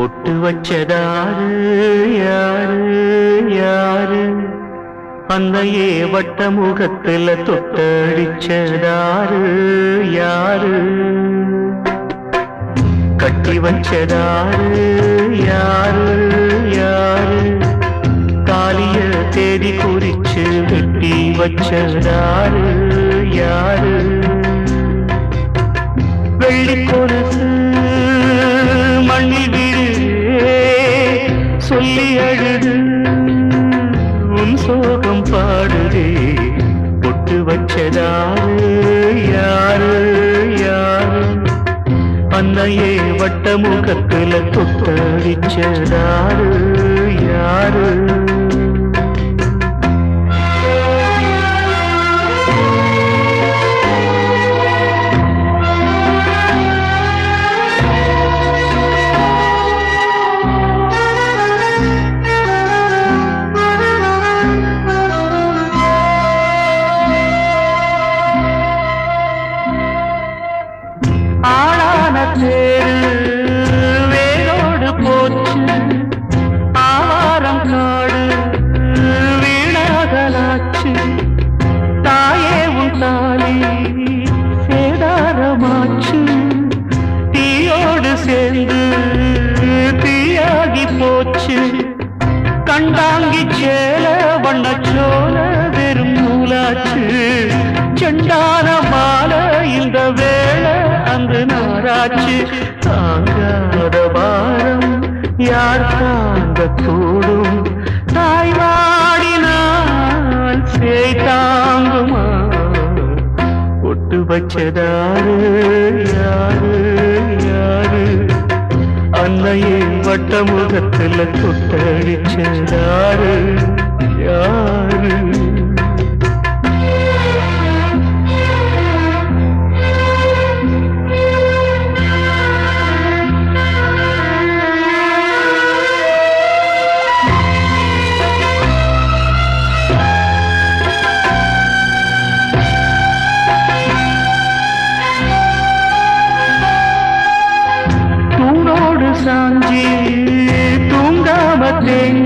பொட்டு வச்சதாரு யாரு யாரு? அந்த ஏவட்ட முகத்துல தொட்டடிச்சதாரு யாரு? கட்டி வச்சதாரு யாரு யாரு? காலிய தேதி குறிச்சு வெட்டி வச்சதாரு யாரு? வெள்ளி கொடுத்து சொல்லி அழுது. உன் சோகம் பாடுதே. பொட்டு வச்சதாரு யாரு யாரு? அன்னையே வட்ட முகத்துல தொட்டடிச்சதாரு யாரு? ஆளான தேரு வேரோடு போச்சு. ஆவாரம் காடு வீணாகலாச்சு. தாயே உன் தாலி சேதாரமாச்சு. தீயோடு சேர்ந்து தீயாகி போச்சு. கண்டாங்கி சேல வண்ணச்சோல வெறும் நூலாச்சு. செண்டான அந்த நாராச்சு தாங்காத பாரம் யார் தாங்க கூடும் தாய் வாடினால் சேய் தாங்குமா? ஒட்டு வச்சதாரு யாரு யாரு? அன்னையே வட்ட முகத்துல தொட்டடிச்சதாரு யாரு? தூங்காம